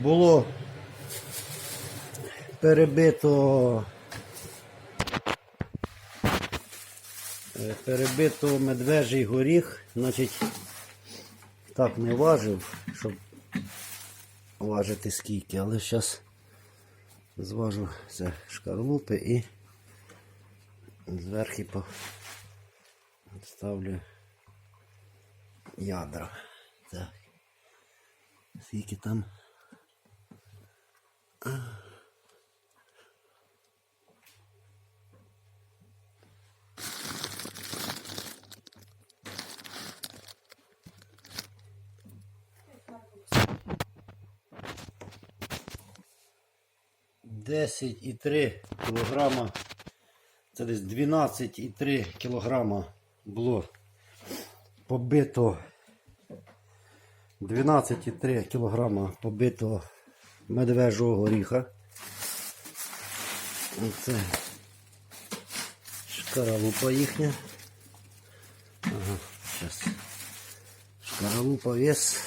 було перебито е, перебито медвежий горіх, значить так не важив, щоб важити скільки, але зараз зважу це шкарлупи і зверху ставлю ядра. Так. Скільки там? Десять і три кілограма. Це десь 12,3 кілограма було побито 12,3 кілограма побитого медвежого горіха. Це шкаралупа їхня. Ага, зараз. Шкаралупа вес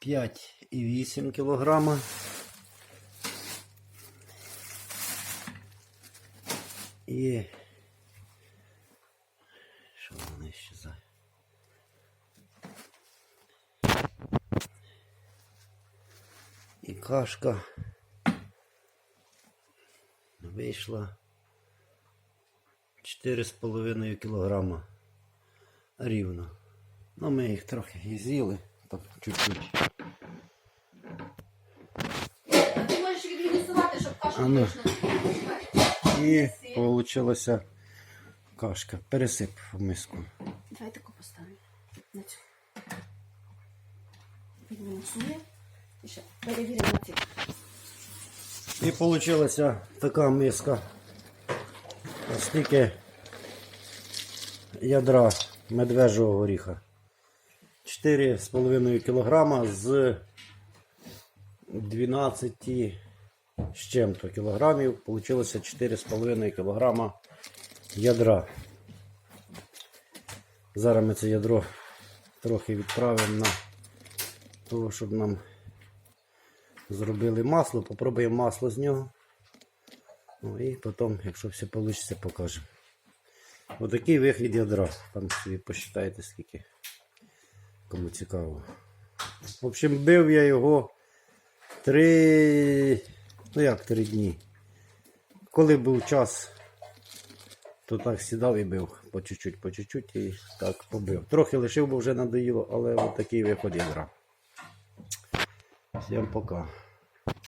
5,8 кілограма. І що вони ще за? І кашка вийшла 4,5 кілограма рівно. Ну, ми їх трохи і з'їли, так чуть-чуть. Ти можеш відмінусувати, щоб кашу А ну. І вийшла кашка. Пересип в миску. Давай таку поставимо. На цю. Відмінусує. І ще перевіримо ці. І вийшла така миска. Скільки ядра медвежого горіха. 4,5 кг з 12 з чим-то кілограмів. Получилося 4,5 кг ядра. Зараз ми це ядро трохи відправимо на того, щоб нам зробили масло, попробуємо масло з нього. Ну і потім, якщо все вийде, покажемо. Отакий вигляд ядра. Там собі посчитайте скільки. Кому цікаво. В общем, бив я його три. Ну як три дні. Коли був час, то так сідав і бив по чуть-чуть, по чуть-чуть і так побив. Трохи лишив, бо вже надоїло, але от такий ядра. hace un poco.